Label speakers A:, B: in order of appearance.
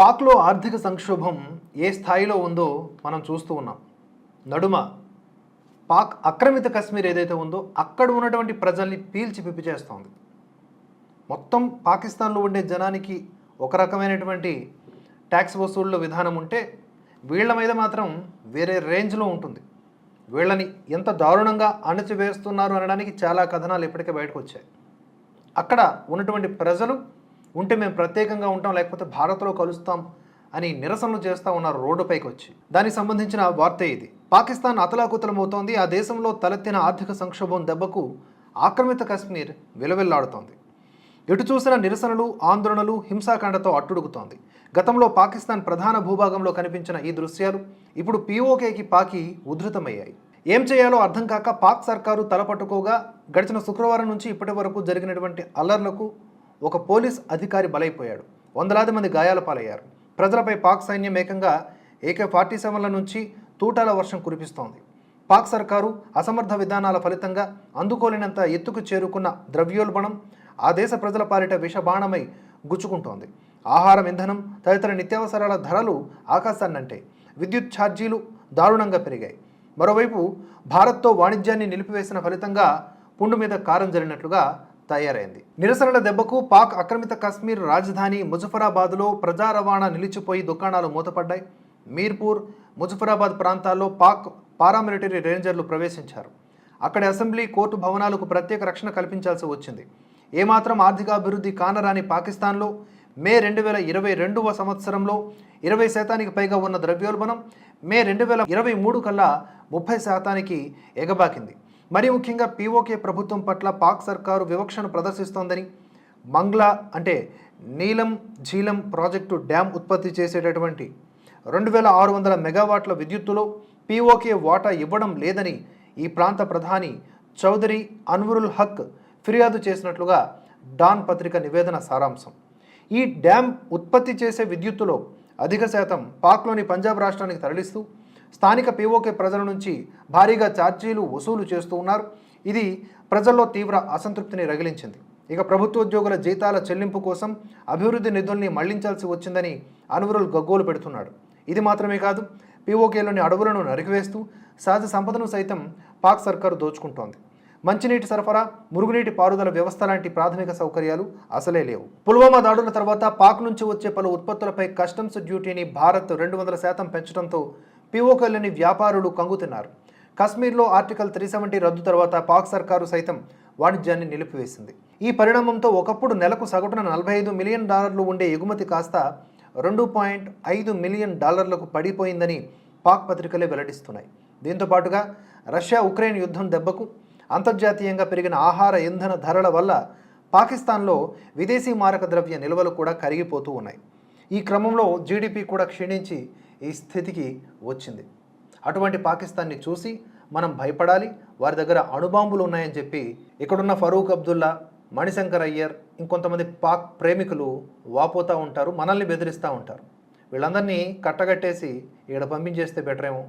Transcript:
A: పాక్లో ఆర్థిక సంక్షోభం ఏ స్థాయిలో ఉందో మనం చూస్తూ ఉన్నాం. నడుమ పాక్ ఆక్రమిత కశ్మీర్ ఏదైతే ఉందో అక్కడ ఉన్నటువంటి ప్రజల్ని పీల్చి పిప్పి చేస్తోంది. మొత్తం పాకిస్తాన్లో ఉండే జనానికి ఒక రకమైనటువంటి ట్యాక్స్ వసూళ్ళ విధానం ఉంటే వీళ్ళ మీద మాత్రం వేరే రేంజ్లో ఉంటుంది. వీళ్ళని ఎంత దారుణంగా అణచివేస్తున్నారు అనడానికి చాలా కథనాలు ఇప్పటికే బయటకు వచ్చాయి. అక్కడ ఉన్నటువంటి ప్రజలు ఉంటే మేము ప్రత్యేకంగా ఉంటాం లేకపోతే భారత్లో కలుస్తాం అని నిరసనలు చేస్తూ ఉన్నారు రోడ్డుపైకి వచ్చి దానికి సంబంధించిన వార్త ఇది. పాకిస్తాన్ అతలాకుతలమవుతోంది. ఆ దేశంలో తలెత్తిన ఆర్థిక సంక్షోభం దెబ్బకు ఆక్రమిత కశ్మీర్ విలవిల్లాడుతోంది. ఎటు చూసిన నిరసనలు ఆందోళనలు హింసాకాండతో అట్టుడుగుతోంది. గతంలో పాకిస్తాన్ ప్రధాన భూభాగంలో కనిపించిన ఈ దృశ్యాలు ఇప్పుడు పీఓకేకి పాకి ఉధృతమయ్యాయి. ఏం చేయాలో అర్థం కాక పాక్ సర్కారు తలపట్టుకోగా గడిచిన శుక్రవారం నుంచి ఇప్పటి వరకు జరిగినటువంటి అల్లర్లకు ఒక పోలీస్ అధికారి బలైపోయాడు. వందలాది మంది గాయాల పాలయ్యారు. ప్రజలపై పాక్ సైన్యం ఏకంగా ఏకే ఫార్టీ సెవెన్ల నుంచి తూటాల వర్షం కురిపిస్తోంది. పాక్ సర్కారు అసమర్థ విధానాల ఫలితంగా అందుకోలేనంత ఎత్తుకు చేరుకున్న ద్రవ్యోల్బణం ఆ దేశ ప్రజల పాలిట విషబాణమై గుచ్చుకుంటోంది. ఆహారం ఇంధనం తదితర నిత్యావసరాల ధరలు ఆకాశాన్నంటే విద్యుత్ ఛార్జీలు దారుణంగా పెరిగాయి. మరోవైపు భారత్తో వాణిజ్యాన్ని నిలిపివేసిన ఫలితంగా పుండు మీద కారం జరిగినట్లుగా తయారైంది. నిరసనల దెబ్బకు పాక్ ఆక్రమిత కశ్మీర్ రాజధాని ముజఫరాబాద్లో ప్రజా రవాణా నిలిచిపోయి దుకాణాలు మూతపడ్డాయి. మీర్పూర్ ముజఫరాబాద్ ప్రాంతాల్లో పాక్ పారామిలిటరీ రేంజర్లు ప్రవేశించారు. అక్కడి అసెంబ్లీ కోర్టు భవనాలకు ప్రత్యేక రక్షణ కల్పించాల్సి వచ్చింది. ఏమాత్రం ఆర్థికాభివృద్ధి కానరాని పాకిస్తాన్లో మే రెండు వేల ఇరవై రెండవ సంవత్సరంలో ఇరవై శాతానికి పైగా ఉన్న ద్రవ్యోల్బణం మే రెండు వేల ఇరవై మూడు కల్లా ముప్పై శాతానికి ఎగబాకింది. మరీ ముఖ్యంగా పీఓకే ప్రభుత్వం పట్ల పాక్ సర్కారు వివక్షను ప్రదర్శిస్తోందని మంగ్లా అంటే నీలం ఝీలం ప్రాజెక్టు డ్యామ్ ఉత్పత్తి చేసేటటువంటి రెండు వేల ఆరు వందల మెగావాట్ల విద్యుత్తులో పీఓకే వాటా ఇవ్వడం లేదని ఈ ప్రాంత ప్రధాని చౌదరి అన్వరుల్ హక్ ఫిర్యాదు చేసినట్లుగా డాన్ పత్రిక నివేదన సారాంశం. ఈ డ్యామ్ ఉత్పత్తి చేసే విద్యుత్తులో అధిక శాతం పాక్లోని పంజాబ్ రాష్ట్రానికి తరలిస్తూ స్థానిక పీఓకే ప్రజల నుంచి భారీగా ఛార్జీలు వసూలు చేస్తూ ఉన్నారు. ఇది ప్రజల్లో తీవ్ర అసంతృప్తిని రగిలించింది. ఇక ప్రభుత్వోద్యోగుల జీతాల చెల్లింపు కోసం అభివృద్ధి నిధుల్ని మళ్ళించాల్సి వచ్చిందని అనువరుల్ గగ్గోలు పెడుతున్నాడు. ఇది మాత్రమే కాదు పీఓకేలోని అడవులను నరికివేస్తూ సహజ సంపదను సైతం పాక్ సర్కారు దోచుకుంటోంది. మంచినీటి సరఫరా మురుగునీటి పారుదల వ్యవస్థ లాంటి ప్రాథమిక సౌకర్యాలు అసలే లేవు. పుల్వామా దాడుల తర్వాత పాక్ నుంచి వచ్చే పలు ఉత్పత్తులపై కస్టమ్స్ డ్యూటీని భారత్ రెండు వందల శాతం పెంచడంతో పీఓకేలోని వ్యాపారులు కంగుతున్నారు. కశ్మీర్లో ఆర్టికల్ త్రీ సెవెంటీ రద్దు తర్వాత పాక్ సర్కారు సైతం వాణిజ్యాన్ని నిలిపివేసింది. ఈ పరిణామంతో ఒకప్పుడు నెలకు సగటున నలభై ఐదు మిలియన్ డాలర్లు ఉండే ఎగుమతి కాస్త రెండు పాయింట్ ఐదు మిలియన్ డాలర్లకు పడిపోయిందని పాక్ పత్రికలే వెల్లడిస్తున్నాయి. దీంతో పాటుగా రష్యా ఉక్రెయిన్ యుద్ధం దెబ్బకు అంతర్జాతీయంగా పెరిగిన ఆహార ఇంధన ధరల వల్ల పాకిస్తాన్లో విదేశీ మారక ద్రవ్య నిల్వలు కూడా కరిగిపోతూ ఉన్నాయి. ఈ క్రమంలో జీడిపి కూడా క్షీణించి ఈ స్థితికి వచ్చింది. అటువంటి పాకిస్తాన్ని చూసి మనం భయపడాలి వారి దగ్గర అణుబాంబులు ఉన్నాయని చెప్పి ఇక్కడున్న ఫరూక్ అబ్దుల్లా మణిశంకర్ అయ్యర్ ఇంకొంతమంది పాక్ ప్రేమికులు వాపోతూ ఉంటారు మనల్ని బెదిరిస్తూ ఉంటారు. వీళ్ళందరినీ కట్టగట్టేసి ఇక్కడ పంపించేస్తే బెటర్ ఏమో